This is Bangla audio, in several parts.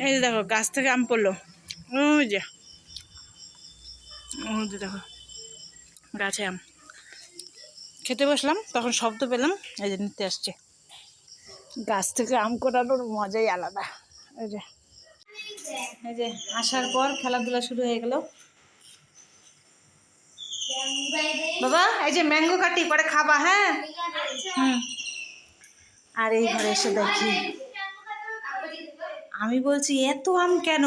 এই যে দেখো, গাছ থেকে আম পড়ল। ওই যে। ওই যে দেখো, গাছে আম। খেতে বসলাম, তখন শব্দ পেলাম, এই যে নিতে আসছে। গাছ থেকে আম কোটানোর মজাই আলাদা। এই যে। এই যে, আসার পর খেলাধুলা শুরু হয়ে গেল। বাবা, এই যে ম্যাঙ্গো কাটি, পরে খাবা হ্যাঁ? হুম। আর এই ঘরে এসে দেখি। আমি বলছি, এত আম কেন?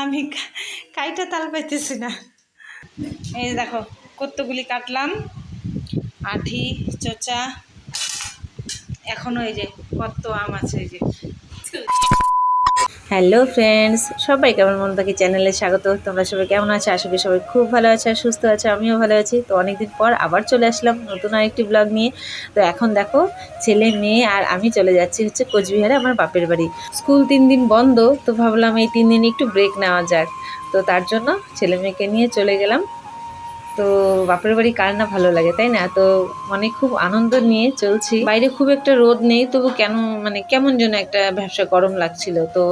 আমি কাইটা তাল পাইতেছি না। এই দেখো, কতগুলি কাটলাম। আঠি, চোচা। এখনও এই যে কত আম আছে এই যে। হ্যালো ফ্রেন্ডস, সবাই কেমন মন থাকি চ্যানেলে স্বাগত। তোমরা সবাই কেমন আছো? আশা করি সবাই খুব ভালো আছো আর সুস্থ আছো, আমিও ভালো আছি। তো অনেকদিন পর আবার চলে আসলাম নতুন আরেকটি ব্লগ নিয়ে। তো এখন দেখো, ছেলে, মেয়ে আর আমি চলে যাচ্ছি হচ্ছে কোচবিহারে আমার বাপের বাড়ি। স্কুল তিন দিন বন্ধ, তো ভাবলাম এই তিন দিন একটু ব্রেক নেওয়া যাক। তো তার জন্য ছেলে মেয়েকে নিয়ে চলে গেলাম। তো বাপের বাড়ি কার না ভালো লাগে, তাই না? তো মানে খুব আনন্দ নিয়ে চলছি। বাইরে খুব একটা রোদ নেই, তবু কেন মানে কেমন যেন একটা ব্যবসা গরম লাগছিল। তো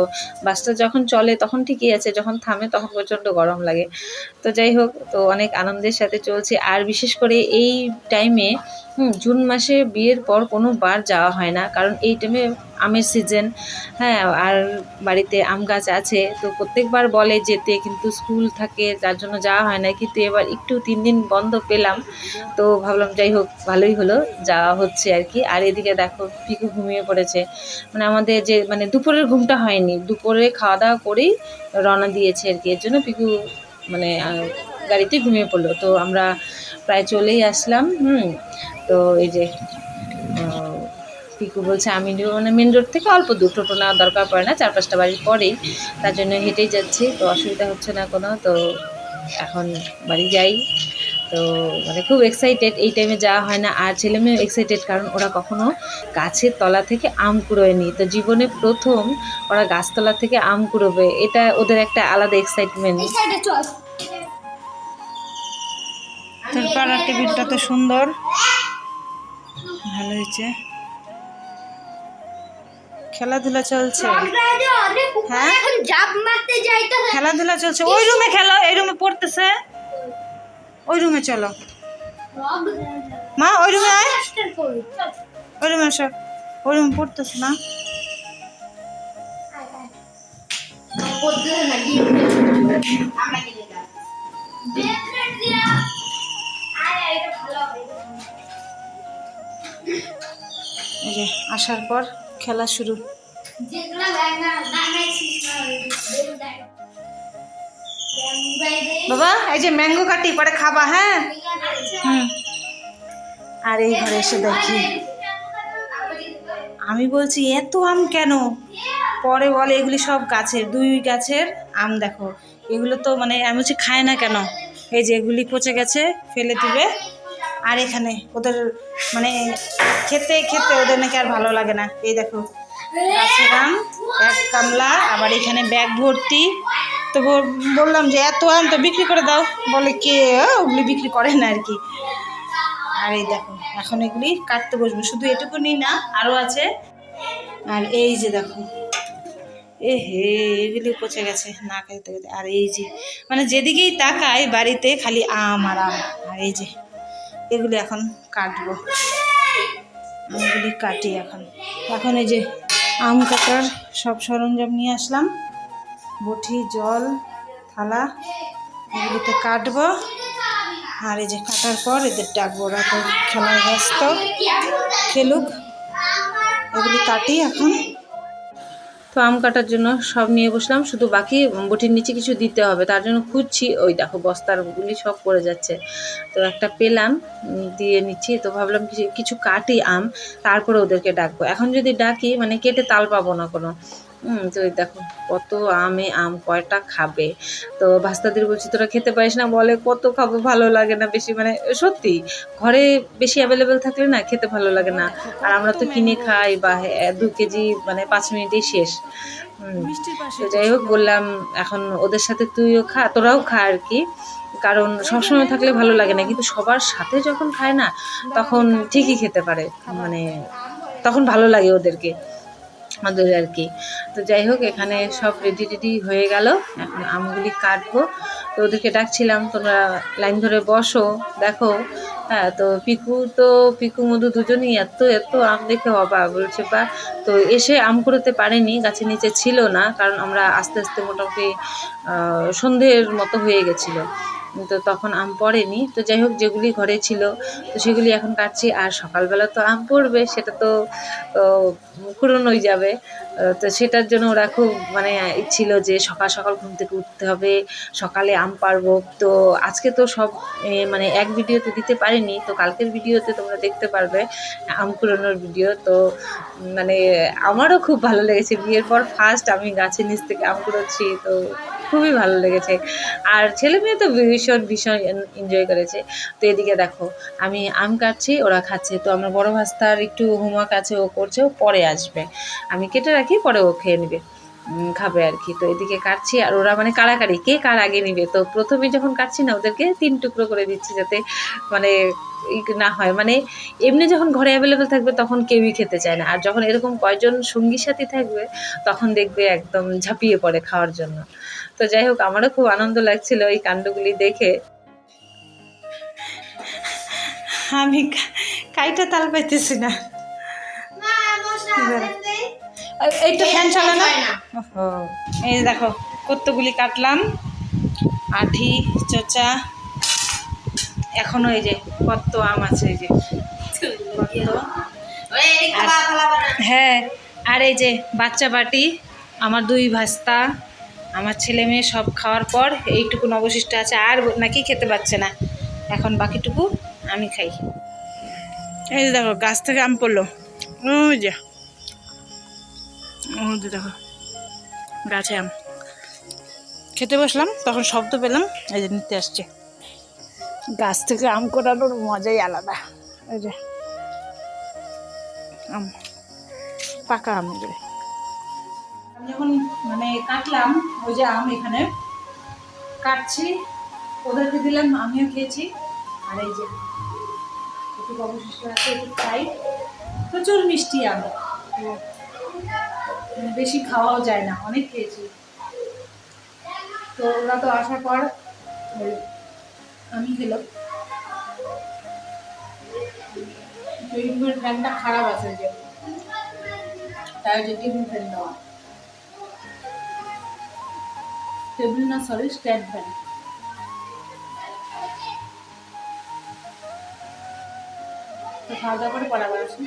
বাসটা যখন চলে তখন ঠিকই আছে, যখন থামে তখন প্রচণ্ড গরম লাগে। তো যাই হোক, তো অনেক আনন্দের সাথে চলছে। আর বিশেষ করে এই টাইমে হুম, জুন মাসে বিয়ের পর কোনো বার যাওয়া হয় না, কারণ এই টাইমে আমের সিজন হ্যাঁ আর বাড়িতে আম গাছ আছে, তো প্রত্যেকবার বলে যেতে, কিন্তু স্কুল থাকে, যার জন্য যাওয়া হয় না, কিন্তু এবার একটু তিন দিন বন্ধ পেলাম, তো ভাবলাম যাই হোক, ভালোই হলো, যাওয়া হচ্ছে আর কি, আর এদিকে দেখো পিকু ঘুমিয়ে পড়েছে মানে আমাদের যে মানে দুপুরের ঘুমটা হয়নি, দুপুরে খাওয়া দাওয়া করেই রওনা দিয়েছে আর কি, এর জন্য পিকু মানে গাড়িতে ঘুমিয়ে পড়ল, তো আমরা প্রায় চলেই আসলাম, হুম তো এই যে পিকু বলছে আমি মানে মেন রোড থেকে অল্প দূর টোটো নেওয়ার দরকার পড়ে না চার পাঁচটা বাড়ির পরেই তার জন্য হেঁটেই যাচ্ছি তো অসুবিধা হচ্ছে না কোনো তো এখন বাড়ি যাই। তো মানে খুব এক্সাইটেড এই টাইমে যাওয়া হয় না আর ছেলে মেয়েও এক্সাইটেড কারণ ওরা কখনো গাছের তলা থেকে আম কুড়োয়নি। তো জীবনে প্রথম ওরা গাছতলা থেকে আম কুড়োবে এটা ওদের একটা আলাদা এক্সাইটমেন্ট তোর পাড়ার টেবিলটা তো সুন্দর। ভালো হয়েছে। খেলাধুলা চলছে। হ্যাঁ? খেলাধুলা চলছে। ওই রুমে খেলো, এই রুমে পড়তেছে। ওই রুমে চলো। মা, ওই রুমে আয়। ওই রুমে আসো ওই রুমে পড়তেছে না। যে, আসার পর খেলা শুরু। বাবা, এই যে ম্যাঙ্গো কাটি, পরে খাবা হ্যাঁ? হুম। আর এই ঘরে এসে দেখি, আমি বলছি, এত আম কেন? পরে বলে, এগুলি সব গাছের, দুই গাছের আম দেখো। এগুলো তো মানে আমি বলছি, খায় না কেন? এই যে, এগুলি পচে গেছে, ফেলে দিবে। আর এখানে ওদের মানে খেতে খেতে ওদের নাকি আর ভালো লাগে না। এই দেখো আম, এক কামলা, আবার এখানে ব্যাগ ভর্তি। তো বললাম যে, এত আম তো বিক্রি করে দাও। বলে, কে? ওগুলি বিক্রি করে না আর কি। আর এই দেখো, এখন এগুলি কাটতে বসবো। শুধু এটুকুনি না আরও আছে। আর এই যে দেখো, এ হে, এগুলি পচে গেছে না খেতে। আর এই যে মানে যেদিকেই তাকাই বাড়িতে খালি আম আর আম। আর এই যে এগুলি এখন কাটবো। আমগুলি কাটি এখন। এখন এই যে আম কাটার সব সরঞ্জাম নিয়ে আসলাম। বটি, জল, থালা, এগুলিতে কাটবো। আর এই যে কাটার পর এদের ডাকবো ওরা তো খেলায় ব্যস্ত। খেলুক। এগুলি কাটি এখন। তো আম কাটার জন্য সব নিয়ে বসলাম, শুধু বাকি বটির নিচে কিছু দিতে হবে। তার জন্য খুঁজছি, ওই দেখো বস্তারগুলি সব পড়ে যাচ্ছে। তো একটা পেলাম, দিয়ে নিচ্ছি। তো ভাবলাম কিছু কিছু কাটি আম, তারপরে ওদেরকে ডাকবো। এখন যদি ডাকি মানে কেটে তাল পাবো না কোনো। তো দেখো কত আমে আম কয়টা খাবে? তো ভাস্তাদের বলছি তোরা খেতে পারিস না? বলে কত খাব? ভালো লাগে না বেশি। মানে সত্যি ঘরে বেশি অ্যাভেলেবেল থাকলে না খেতে ভালো লাগে না। আর আমরা তো কিনে খাই বা দু কেজি মানে পাঁচ মিনিটেই শেষ। তো যাই হোক বললাম এখন ওদের সাথে তুইও খা তোরাও খা আর কি। কারণ সবসময় থাকলে ভালো লাগে না কিন্তু সবার সাথে যখন খায় না তখন ঠিকই খেতে পারে। মানে তখন ভালো লাগে ওদেরকে। আমাদের আর কি। তো যাই হোক, এখানে সব রেডি রেডি হয়ে গেল। এখন আমগুলি কাটবো। তো ওদেরকে ডাকছিলাম, তোমরা লাইন ধরে বসো, দেখো। হ্যাঁ তো পিকু তো, পিকু, মধু দুজনেই এত এত আম দেখে অবাক। বলছে, বা, তো এসে আম কুড়োতে পারেনি, গাছের নিচে ছিল না, কারণ আমরা আস্তে আস্তে মোটামুটি সন্ধ্যের মতো হয়ে গেছিল। তো তখন আম পড়েনি। তো যাই হোক যেগুলি ঘরে ছিল, তো সেগুলি এখন কাটছি। আর সকালবেলা তো আম পড়বে, সেটা তো কুড়োনোই যাবে। তো সেটার জন্য ওরা খুব মানে ছিল যে সকাল সকাল ঘুম থেকে উঠতে হবে, সকালে আম পারব তো আজকে তো সব মানে এক ভিডিওতে দিতে পারিনি। তো কালকের ভিডিওতে তোমরা দেখতে পারবে, আম কুড়োনোর ভিডিও। তো মানে আমারও খুব ভালো লেগেছে। বিয়ের পর ফার্স্ট আমি গাছের নিচ থেকে আম কুড়োচ্ছি তো খুবই ভালো লেগেছে। আর ছেলে মেয়ে তো ভীষণ ভীষণ এনজয় করেছে। তো এদিকে দেখো, আমি আম কাটছি, ওরা খাচ্ছে। তো আমার বড় ভাস্তার একটু হোমওয়ার্ক আছে, ও করছে, ও পরে আসবে। আমি কেটে রাখি, পরে ও খেয়ে নেবে খাবে আর কি। তো এদিকে কাটছি, আর ওরা মানে কাড়াকাড়ি, কে কার আগে নিবে? তো প্রথমে যখন কাটছি না, ওদেরকে তিন টুকরো করে দিচ্ছি যাতে মানে না হয়। মানে এমনি যখন ঘরে অ্যাভেলেবেল থাকবে, তখন কেউই খেতে চায় না। আর যখন এরকম কয়জন সঙ্গী সাথী থাকবে, তখন দেখবে একদম ঝাঁপিয়ে পড়ে খাওয়ার জন্য। তো যাই হোক আমারও খুব আনন্দ লাগছিল এই কাণ্ডগুলি দেখে। আমি কাইটা তাল পাইতেছি না। এই- এইটা ফ্যান চালা না। ওহো, এই দেখো কতগুলি কাটলাম। আঠি চোচা এখনও এই যে কত আম আছে এই যে। হ্যাঁ আর এই যে বাচ্চা বাটি আমার দুই ভাস্তা আমার ছেলে মেয়ে সব খাওয়ার পর এইটুকুন অবশিষ্ট আছে, আর নাকি খেতে পাচ্ছে না। এখন বাকিটুকু আমি খাই। এই দেখো, গাছ থেকে আম পড়ল। ওই যে। ওই দেখো, গাছে আম। খেতে বসলাম, তখন শব্দ পেলাম, এই যে নিতে আসছে। গাছ থেকে আম কোটানোর মজাই আলাদা। এই যে, আম, পাকা আমি যখন মানে কাটলাম, ওই যে আম এখানে কাটছি, ওদেরকে দিলাম, আমিও খেয়েছি। আর এই যে একটু অবশিষ্ট আছে, একটু খাই প্রচুর মিষ্টি আম। মানে বেশি খাওয়াও যায় না, অনেক খেয়েছি। তো ওরা তো আসার পর আমি খেলাম। ফ্যানটা খারাপ আছে যে, তাই যে টেবিল ফ্যান দেওয়া। টেবিল না সরি স্ট্যান্ড ফ্যান তো খাওয়া দাওয়া করে পড়া আছে